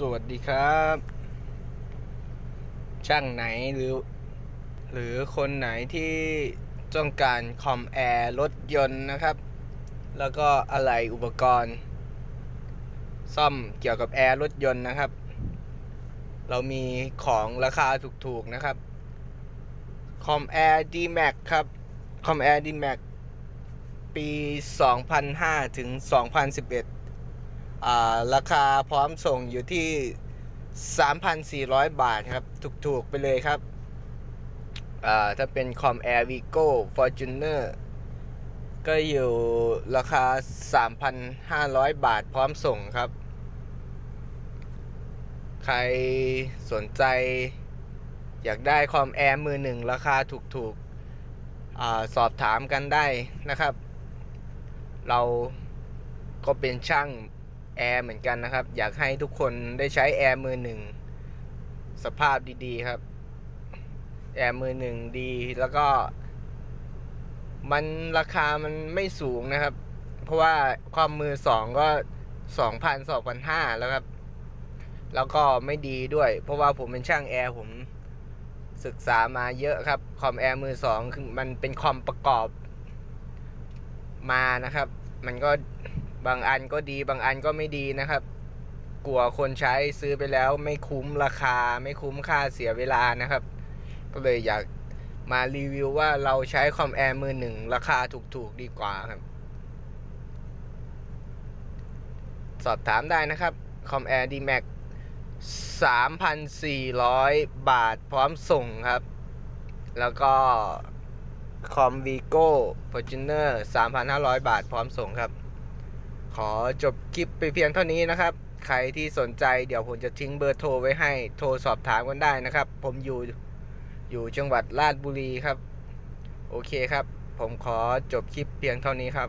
สวัสดีครับ ช่างไหนหรือ หรือคนไหนที่ต้องการคอมแอร์รถยนต์นะครับ แล้วก็อะไรอุปกรณ์ ซ่อมเกี่ยวกับแอร์รถยนต์นะครับ เรามีของราคาถูกๆนะครับคอมแอร์ D-Max ครับคอมแอร์ D-Max ปี 2005 ถึง 2011อ่า ราคาพร้อมส่งอยู่ที่ 3,400 บาทครับ ถูกๆ ไปเลยครับ ถ้าเป็นคอมแอร์วีโก้ Fortuner ก็อยู่ราคา 3,500 บาทพร้อมส่งครับ ใครสนใจ อยากได้คอมแอร์มือหนึ่งราคาถูกๆอสอบถามกันได้นะครับ เราก็เป็นช่าง แอร์เหมือนกันนะครับ อยากให้ทุกคนได้ใช้แอร์มือหนึ่งสภาพดีๆครับ แอร์มือหนึ่งดีแล้วก็ มันราคามันไม่สูงนะครับ เพราะว่าความมือสองก็สองพันสองพันห้าแล้วครับ แล้วก็ไม่ดีด้วย เพราะว่าผมเป็นช่างแอร์ผมศึกษามาเยอะครับ คอมแอร์มือสองคือมันเป็นคอมประกอบมานะครับ มันก็ บางอันก็ดีบางอันก็ไม่ดีนะครับ กลัวคนใช้ซื้อไปแล้วไม่คุ้มราคาไม่คุ้มค่าเสียเวลานะครับ ก็เลยอยากมารีวิวว่าเราใช้คอมแอร์มือหนึ่งราคาถูกๆดีกว่าครับ สอบถามได้นะครับคอมแอร์ดีแม็ก3,400 บาทพร้อมส่งครับ แล้วก็คอมวีโก้ฟอร์จูเนอร์3,500 บาทพร้อมส่งครับ ขอจบคลิปไปเพียงเท่านี้นะครับ ใครที่สนใจเดี๋ยวผมจะทิ้งเบอร์โทรไว้ให้โทรสอบถามกันได้นะครับ ผมอยู่อยู่จังหวัดราชบุรีครับ โอเคครับ ผมขอจบคลิปเพียงเท่านี้ครับ